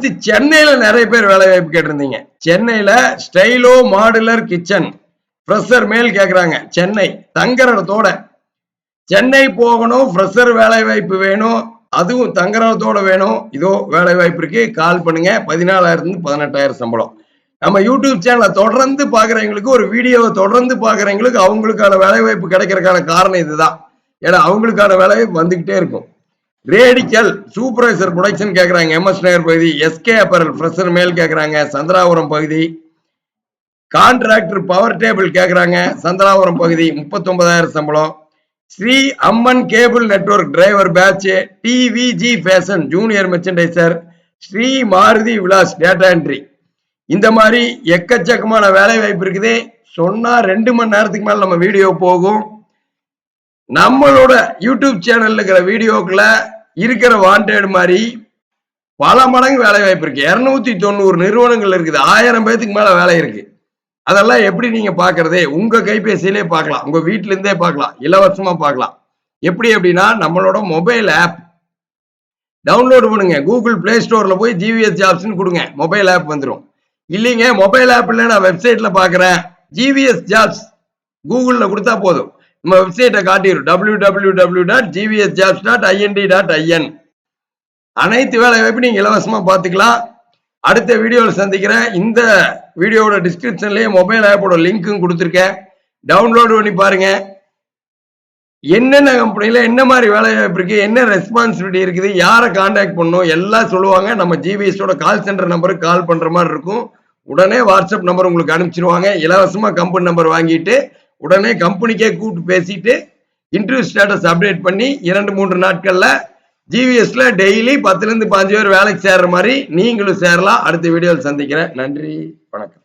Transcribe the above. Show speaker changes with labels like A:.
A: அடுத்து சென்னையில நிறைய பேர் வேலை வாய்ப்பு கேட்டிருந்தீங்க. சென்னையில ஸ்டைலோ மாடுலர் கிச்சன். ஃப்ரெஷர் மேல் கேக்குறாங்க. சென்னை தங்குற இடத்தோட சென்னை போகணும் ஃப்ரெஷர் வேலை வாய்ப்பு வேணும். அதுவும் தங்குறதோட வேணும். இதோ வேலை வாய்ப்பு இருக்கு. கால் பண்ணுங்க. பதினாலாயிரத்துலேருந்து பதினெட்டாயிரம் சம்பளம். நம்ம யூடியூப் சேனலை தொடர்ந்து பாக்குறவங்களுக்கு ஒரு வீடியோவை தொடர்ந்து பாக்குறவங்களுக்கு அவங்களுக்கான வேலை வாய்ப்பு கிடைக்கிறதுக்கான காரணம் இதுதான். ஏன்னா அவங்களுக்கான வேலை வந்துக்கிட்டே வந்துகிட்டே இருக்கும். ரேடிக்கல் சூப்பர்வைசர் ப்ரொடக்ஷன் கேட்குறாங்க எம்எஸ் நகர் பகுதி எஸ்கே அப்பரல் ஃப்ரெஷர் மேல் கேட்குறாங்க சந்திராபுரம் பகுதி. கான்ட்ராக்டர் பவர் டேபிள் கேட்குறாங்க சந்திராபுரம் பகுதி முப்பத்தொன்பதாயிரம் சம்பளம். Sri Amman cable network driver batch TVG fashion junior merchandiser Sri Maruthi Vilas data entry இந்த மாதிரி எக்கச்சக்கமான வேலை வாய்ப்பு இருக்குது. சொன்னால் ரெண்டு மணி நேரத்துக்கு மேலே நம்ம வீடியோ போகும். நம்மளோட யூடியூப் சேனல்ல இருக்கிற வீடியோக்குள்ள இருக்கிற வாண்டட் மாதிரி பல மடங்கு வேலை வாய்ப்பு இருக்கு. இருநூத்தி தொண்ணூறு நிறுவனங்கள் இருக்குது. ஆயிரம் பேத்துக்கு மேல வேலை இருக்கு. அதெல்லாம் எப்படி நீங்க பாக்குறதே உங்க கைபேசியிலே பார்க்கலாம். உங்க வீட்டுல இருந்தே பார்க்கலாம். இலவசமா பார்க்கலாம். எப்படி அப்படின்னா நம்மளோட மொபைல் ஆப் டவுன்லோடு பண்ணுங்க. கூகுள் பிளே ஸ்டோர்ல போய் ஜிவிஎஸ் ஜாப்ஸ்னு கொடுங்க. மொபைல் ஆப் வந்துடும் இல்லைங்க மொபைல் ஆப்ல நான் வெப்சைட்ல பாக்குறேன் ஜிவிஎஸ் ஜாப்ஸ் கூகுளில் கொடுத்தா போதும். நம்ம வெப்சைட்டை காட்டிடும் W W W dot GVS jobs dot INT dot IN அனைத்து வேலை வாய்ப்பு இலவசமாக பார்த்துக்கலாம். அடுத்த வீடியோவில் சந்திக்கிறேன். இந்த வீடியோவோட டிஸ்கிரிப்ஷன்லேயே மொபைல் ஆப்போட லிங்க்கும் கொடுத்துருக்கேன். டவுன்லோடு பண்ணி பாருங்க. என்னென்ன கம்பெனியில் என்ன மாதிரி வேலை வாய்ப்பு இருக்கு என்ன ரெஸ்பான்சிபிலிட்டி இருக்குது யாரை காண்டாக்ட் பண்ணணும் எல்லாம் சொல்லுவாங்க. நம்ம ஜிபிஎஸோட கால் சென்டர் நம்பருக்கு கால் பண்ணுற மாதிரி இருக்கும். உடனே வாட்ஸ்அப் நம்பர் உங்களுக்கு அனுப்பிச்சிருவாங்க. இலவசமாக கம்பெனி நம்பர் வாங்கிட்டு உடனே கம்பெனிக்கே கூப்பிட்டு பேசிட்டு இன்டர்வியூ ஸ்டேட்டஸ் அப்டேட் பண்ணி இரண்டு மூன்று நாட்களில் ஜிவிஎஸ்ல டெய்லி பத்துலேருந்து பாஞ்சு பேர் வேலைக்கு சேர்ற மாதிரி நீங்களும் சேரலாம். அடுத்த வீடியோவில் சந்திக்கிறேன். நன்றி. வணக்கம்.